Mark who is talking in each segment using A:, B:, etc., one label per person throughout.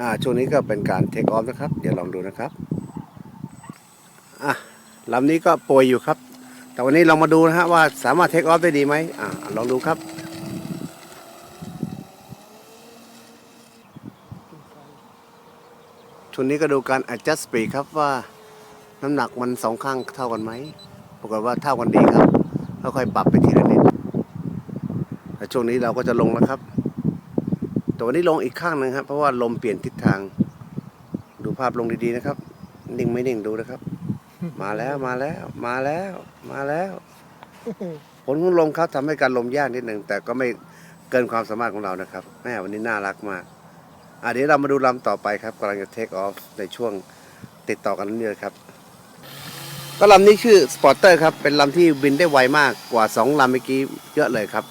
A: อ่าช่วงนี้ก็เป็นการเทคออฟนะครับ เดี๋ยวลองดูนะครับอะลำนี้ก็ป่วยอยู่ครับ แต่วันนี้ลองมาดูนะฮะว่าสามารถเทคออฟได้ดีไหมอ่าลองดูครับช่วงนี้ก็ดูการ adjust speed ครับว่าน้ำหนักมันสองข้างเท่ากันไหมปรากฏว่าเท่ากันดีครับค่อยๆปรับไปทีละนิดแต่ช่วงนี้เราก็จะลงแล้วครับ แต่วันนี้ลงอีกข้างหนึ่งครับเพราะว่าลมเปลี่ยนทิศทาง ดูภาพลงดีๆนะครับ นิ่งไม่นิ่งดูนะครับ มาแล้วมาแล้ว มาแล้ว มาแล้วผลของลมครับทำให้การลมยากนิดหนึ่งแต่ก็ไม่เกินความสามารถของเรานะครับแม่วันนี้น่ารักมากอะเดี๋ยวเรามาดูลำต่อไปครับกำลังจะเทคออฟในช่วงติดต่อกันนี่เลยครับ ก็ลำนี้ชื่อสปอร์เตอร์ครับ เป็นลำที่บินได้ไวมากกว่าสองลำเมื่อกี้เยอะเลยครับ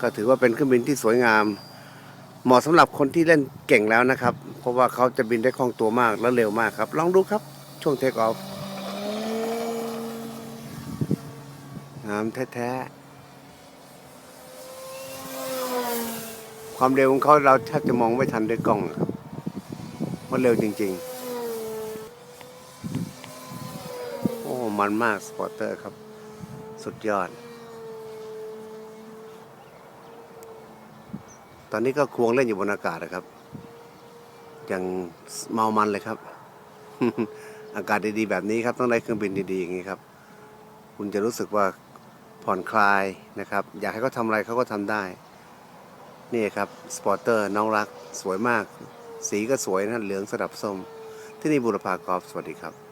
A: ก็ถือว่าเป็นเครื่องบินที่สวยงาม เหมาะสำหรับคนที่เล่นเก่งแล้วนะครับ เพราะว่าเขาจะบินได้คล่องตัวมากและเร็วมากครับ ลองดูครับ ช่วงเทคออฟงามแท้ๆ ความเร็วของเขาเราแทบจะมองไม่ทันด้วยกล้องครับมันเร็วจริงๆ โอ้ มันมาก สปอร์เตอร์ครับ สุดยอด ตอนนี้ก็ควงเล่นอยู่บนอากาศนะครับ อย่างเมามันเลยครับ อากาศดีๆแบบนี้ครับ ต้องได้เครื่องบินดีๆอย่างนี้ครับ คุณจะรู้สึกว่าผ่อนคลายนะครับ อยากให้เขาทำอะไรเขาก็ทำได้ นี่ครับสปอร์เตอร์น้องรัก สวยมาก สีก็สวยนะเหลืองสลับส้ม ที่นี่บุรพากอล์ฟสวัสดีครับ